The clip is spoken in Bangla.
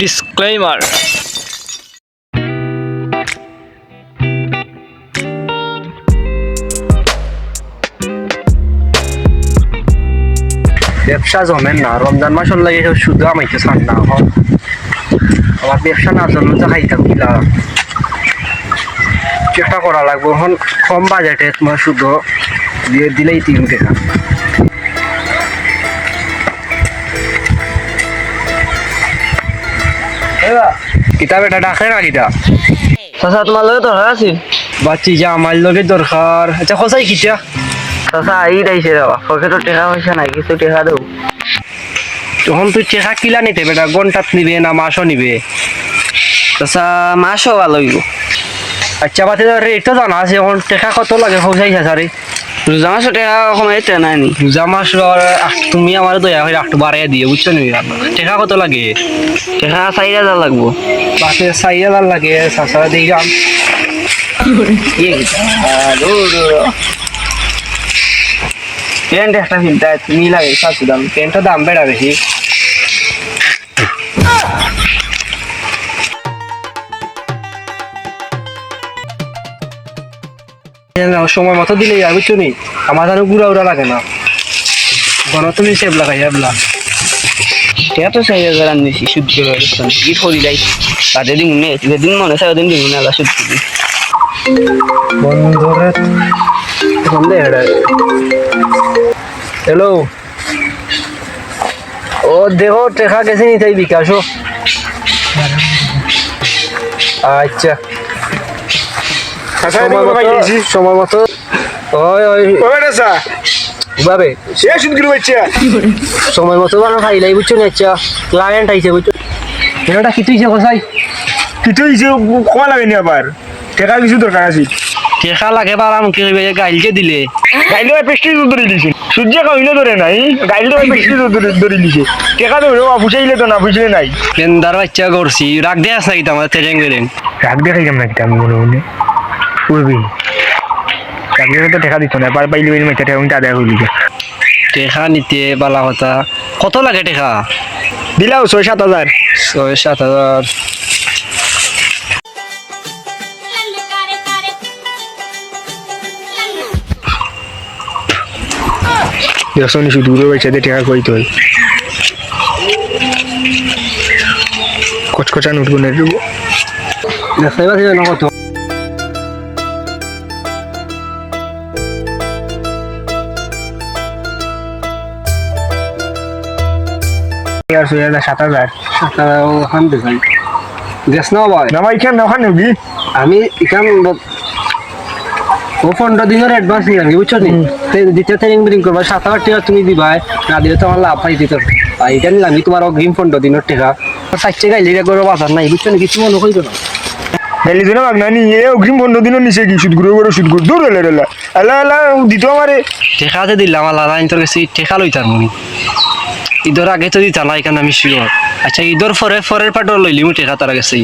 ডিসক্লেমার ব্যবসা জমেন না, রমজান মাসের লাগে শুধু আমাইতে চান না এখন আমার ব্যবসা না জমে তো খাইতাম কিলা চেষ্টা করা লাগবে, এখন কম বাজেটে তোমার শুধু দিয়ে দিলেই তিন টাকা। কিতাব এটা ডাকে না কিতা? চাচা তোমার লগে দরকার আছিল? বাচ্চি যা আমার লগে দরকার আচ্ছা সঁচাই কিতা? চাচা আই রাইছে রবা পকেটত টাকা পয়সা নাই কিছু টাকা দেও তখন তুই চেকা কিলা নিতে বেটা ঘন্টাত নিবে না মাসও নিবে? চাচা মাসও ভালো হইব আচ্ছা বাতি রেটটা জানা আছে এখন টেকা কত লাগে সঁচাই হাজারে রোজা মাসও টাকা কমাই নাই নি। রোজা মাস তুমি আমার দয়া করে একটু বাড়াইয়া দিয়ে বুঝছ নি? টেকা কত লাগে? টাকা চারি হাজার লাগবো। বাসে চারি হাজার লাগে চাষা দিয়ে যাম প্যান্ট একটা ফিলতে তুমি লাগে চাচ্ছি দাম। পেনটা দাম বেড়া বেশি। সময় মতো দিলে যাবে বুঝছ নি আমার যেন গুড়া উড়া লাগে না। গণ তুমি সেব লাগাই এবলা তো হাজার আনিছি সুদ কি করি যাই? তাদের দিন মনে যেদিন মনে ওদিন দিন মনে আলা সুদ করি। বন্ধুরে বন্ধে হ্যালো ও দেখো টেকা গেছে নি তাই বিকাশও আচ্ছা। সময় মতো সময় মতো। বানো বুঝছ না আচ্ছা ক্লায়েন্ট আইছে বুঝছ? এটা কি তুই কোথায় কিছু হিসেবে কমা লাগেনি আবার? টাকা কিছু দরকার আছে। টেকা লাগে কি কইবে গাইলকে দিলে। গাইলে ভাই পেস্টি ধরে দিছে। সূর্য কাউলে ধরে নাই গাইলে ভাই পেস্টি ধরে দিছে। টাকা ধরে বুঝাইলে তো না বুঝলে নাই। বাচ্চা করছি রাগ দিয়ে আসা কি তেজেং বেরেন রাগ দেখাই কেমন একটা আমি মনে মনে। উড়বি তো টাকা দিত না এবার পাইলে পাইলে মাইটা টাকা উনি হইলি টেকা নিতে বালা কথা। কত লাগে টেকা দিলাও ছয় সাত হাজার ছয় সাত হাজার Lallu care care Lallu দেখছ নি শুধু দূরে বাইচাতে টাকা কইতে হয় কচকচা উঠবো না উঠবো দেখতে কত আর ছয় হাজার সাত হাজার। সাত হাজার ওখান দেখাই দেশ না ভাই? না ভাই কেন ওখানে নেবি আমি এখান ও পনেরো দিনের অ্যাডভান্স কি বুঝছ নি? দ্বিতীয় ট্রেনিং বিলিং করবা সাত হাজার টাকা তুমি দিবাই না দিলে তো আমার লাভ পাই দিতে। আর এটা নিলাম তোমার অগ্রিম পনেরো দিনের টাকা। চারটে গাইলে এটা করে বাজার নাই বুঝছ নি? কিছু মনে করিল না। হেলি দিনে মাগ নানি এ অগ্রিম পনেরো দিনও নিচে কি? সুদ ঘুরে ঘুরে সুদ ঘুরে দূর এলে এলা এলা এলা দিত আমারে। যে দিলাম আল্লাহ তোর কাছে টেকা লইতাম মনি। ঈদের আগে তো দিতাম না এখানে আমি শিওর আচ্ছা ঈদের পরে পরের পাটও লইলি মুঠে আগে কাছে